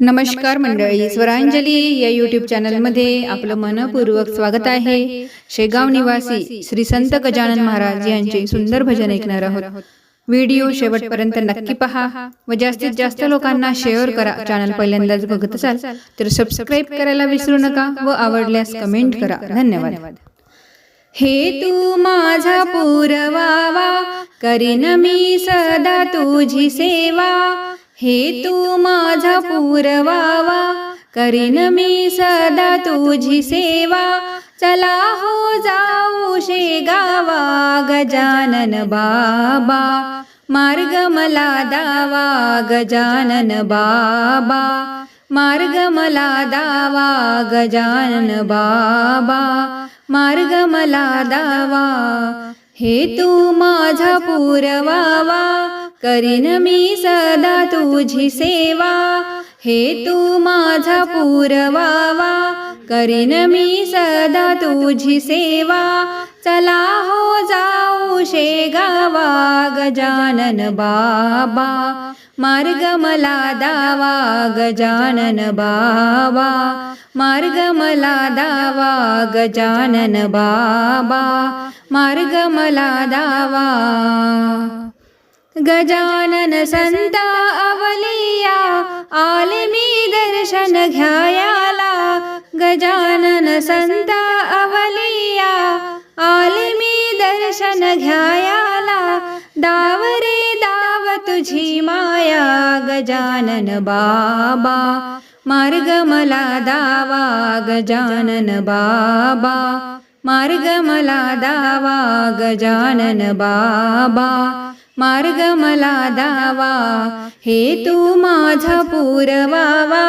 नमस्कार मंडळी स्वरांजली या युट्यूब चॅनलमध्ये आपलं मनपूर्वक स्वागत आहे. शेगाव निवासी श्री संत गजानन महाराज यांचे सुंदर भजन ऐकणार आहोत. व्हिडिओ शेवटपर्यंत नक्की पहा. व जास्तीत जास्त लोकांना शेअर करा. चॅनल पहिल्यांदाच बघत असाल तर सबस्क्राईब करायला विसरू नका व आवडल्यास कमेंट करा. धन्यवाद. हे तू माझा पुरवावा. करीन मी सदा तुझी सेवा. हे तू माझा पुरवावा. करीन मी सदा तुझी सेवा. चला हो जाऊ शेगावा गजानन बाबा. मार्ग मला दावा गजानन बाबा. मार्ग मला दावा गजानन बाबा. मार्ग मला दावा. हे तू माझा पुरवावा. करीन मी सदा तुझी सेवा. हे तू माझा पुरवावा. करीन मी सदा तुझी सेवा. चला हो जाऊ शेगावा गजानन बाबा. मार्ग मला दावा गजानन बाबा. मार्ग मला दावा गजानन बाबा. मार्ग मला दावा. गजानन संता अवलिया आले मी दर्शन घ्यायाला. गजानन संता अवलिया आले मी दर्शन घ्यायाला. दावरे दाव तुझी माया गजानन बाबा. मार्ग मला दावा गजानन बाबा. मार्ग मला दावा गजानन बाबा. मार्ग मला दावा हे तू माझा पुरवावा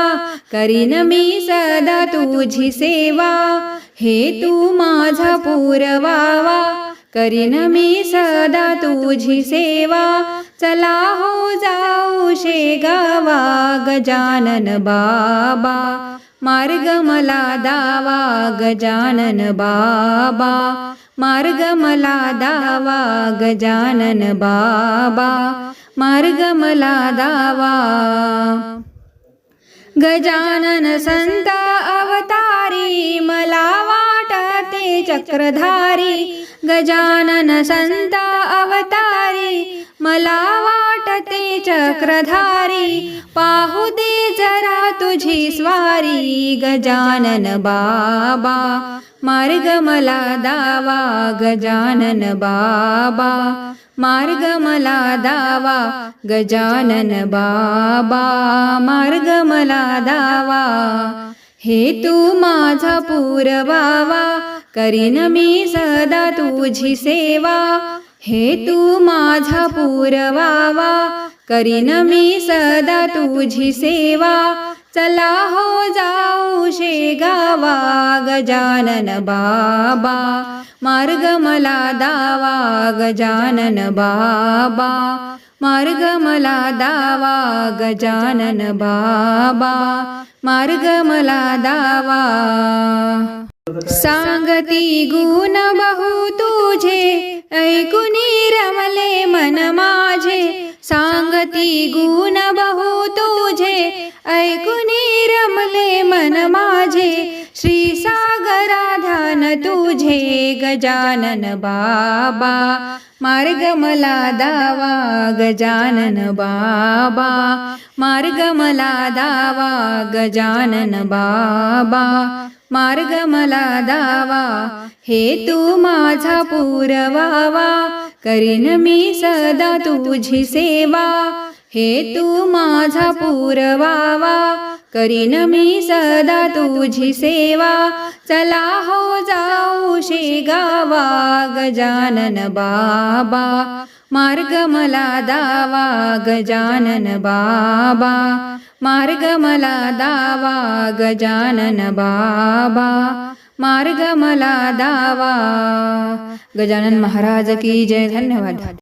करीन मी सदा तुझी सेवा हे तू माझा पुरवावा करीन मी सदा तुझी सेवा चला हो जाऊ शेगावा गजानन बाबा मार्ग मला दावा गजानन बाबा. मार्ग मला दावा गजानन बाबा. मार्ग मला दावा गजानन संत अवतारी मला वाटते चक्रधारी. गजानन संत अवतारी मला चक्रधारी पाहू दे जरा तुझी स्वारी गजानन बाबा. मार्ग मला दावा गजानन बाबा. मार्ग मला दावा गजानन बाबा. मार्ग मला दावा हे तू माझा पुरवावा. करीन मी सदा तुझी सेवा. हे तू माझा पुरवावा करीन मी सदा तुझी सेवा. चला हो जाऊ शेगावा गजानन बाबा. मार्ग मला दावा गजानन बाबा. मार्ग मला दावा गजानन बाबा. मार्ग मला दावा. सांगती गुण बहु तुझे ऐकून सांगती गुण बहु तुझे ऐकुनी रमले मन माझे. श्री सागराधान तुझे गजानन बाबा मार्ग मला दावा गजानन बाबा मार्ग मला दावा गजानन बाबा मार्ग मला दावा हे तू माझा पुरवावा करीन मी सदा तुझी सेवा. हे तू माझा पुरवावा. करीन मी सदा तुझी सेवा. चला हो जाऊ शेगावा. गजानन बाबा. मार्ग मला दावा. गजानन बाबा. मार्ग मला दावा. गजानन बाबा. मार्ग मला दावा। गजानन महाराज की जय। धन्यवाद।